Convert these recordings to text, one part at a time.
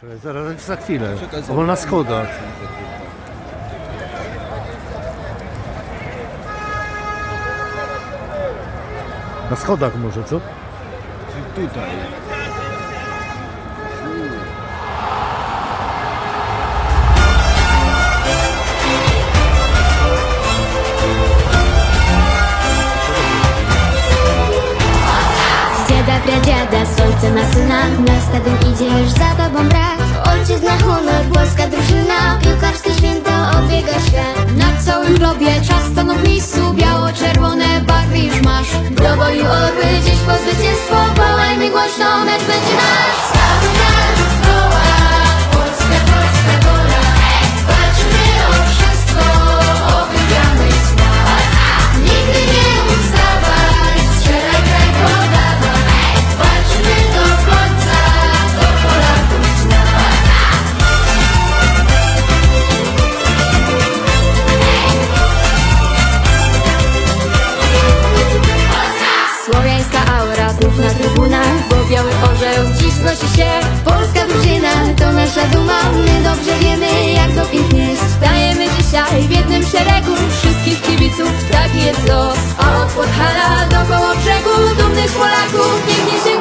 Czekaj, zaraz za chwilę. Bo na schodach. Na schodach może, co? Tutaj. Серце на синах, на стадень идешь за тобой брат, очі знахоли, боска душа. Duma My dobrze wiemy jak to pięknie jest. Stajemy dzisiaj w jednym szeregu Wszystkich kibiców, taki jest los. Od Podhala do koło brzegu Dumnych Polaków. Pięknie się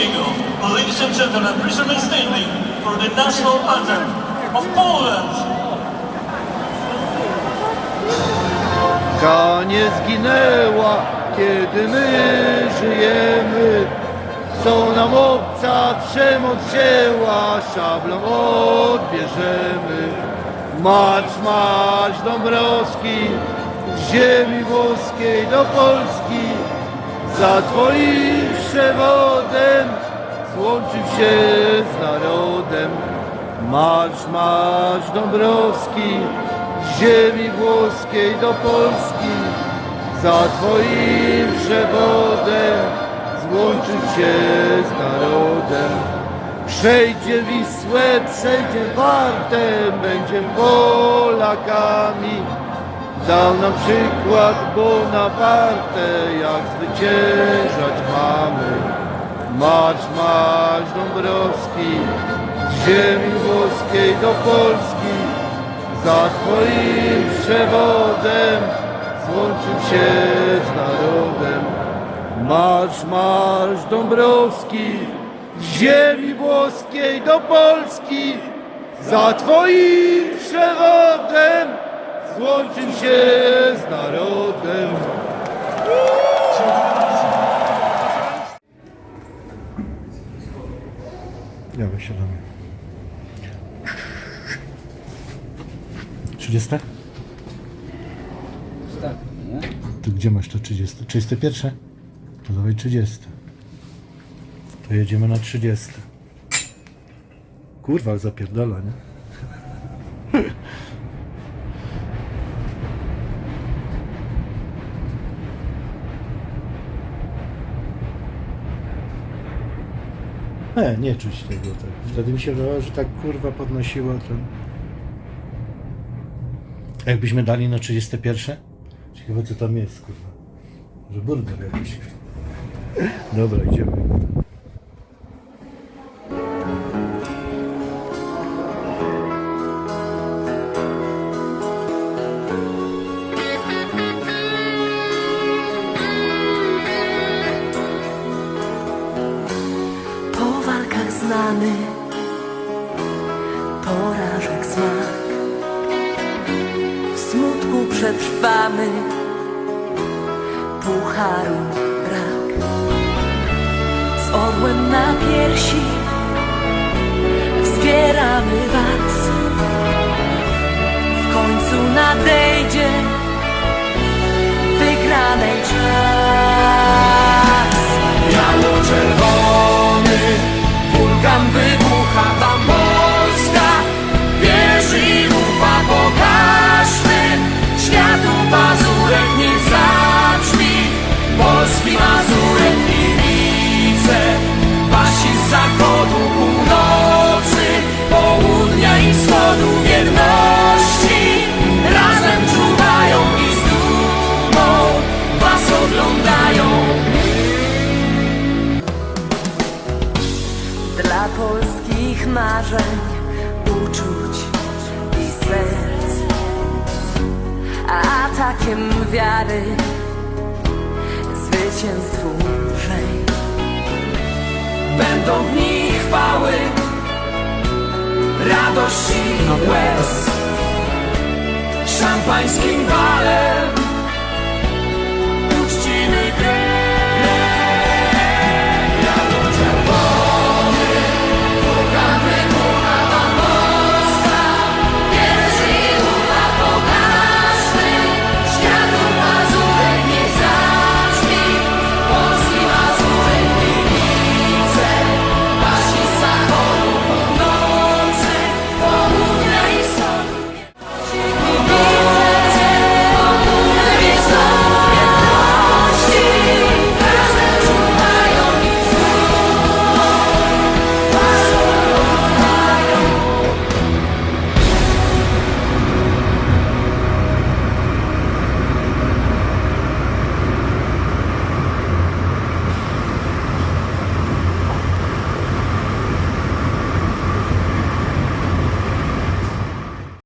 Dąbrowskiego. Ladies and gentlemen, please remain standing for the national anthem of Poland. Ta nie zginęła, kiedy my żyjemy. Co nam obca przemoc wzięła, szablą odbierzemy. Marsz, marsz Dąbrowski, z ziemi włoskiej do Polski. Za twoim przewodem złączył się z narodem. Marsz, marsz Dąbrowski, z ziemi włoskiej do Polski. Za twoim przewodem złączył się z narodem. Przejdzie Wisłę, przejdzie Wartę, będziemy Polakami. Dał nam przykład Bonaparte, jak zwyciężać mamy. Marsz, marsz Dąbrowski, z ziemi włoskiej do Polski. Za twoim przewodem złączył się z narodem. Marsz, marsz Dąbrowski, z ziemi włoskiej do Polski, za Twoim przewodem złączył się z narodem. Ja wysiadamy. 30? Ostatni, nie? To gdzie masz to 30? 31? To dawaj 30. To jedziemy na 30. Kurwa, zapierdala, nie? Nie, nie czuć tego tak. Wtedy mi się wydawało, że tak kurwa podnosiło to. Jakbyśmy dali na 31? Ciekawe co tam jest, kurwa. Że burger jakiś. Dobra, idziemy. Znamy porażek smak. W smutku przetrwamy pucharu brak. Z orłem na piersi wspieramy was. W końcu nadejdzie wygranej czas. Polskich marzeń, uczuć i serc. Atakiem wiary zwycięstwu lżej. Będą w nich chwały, radości i łez. Szampańskim balem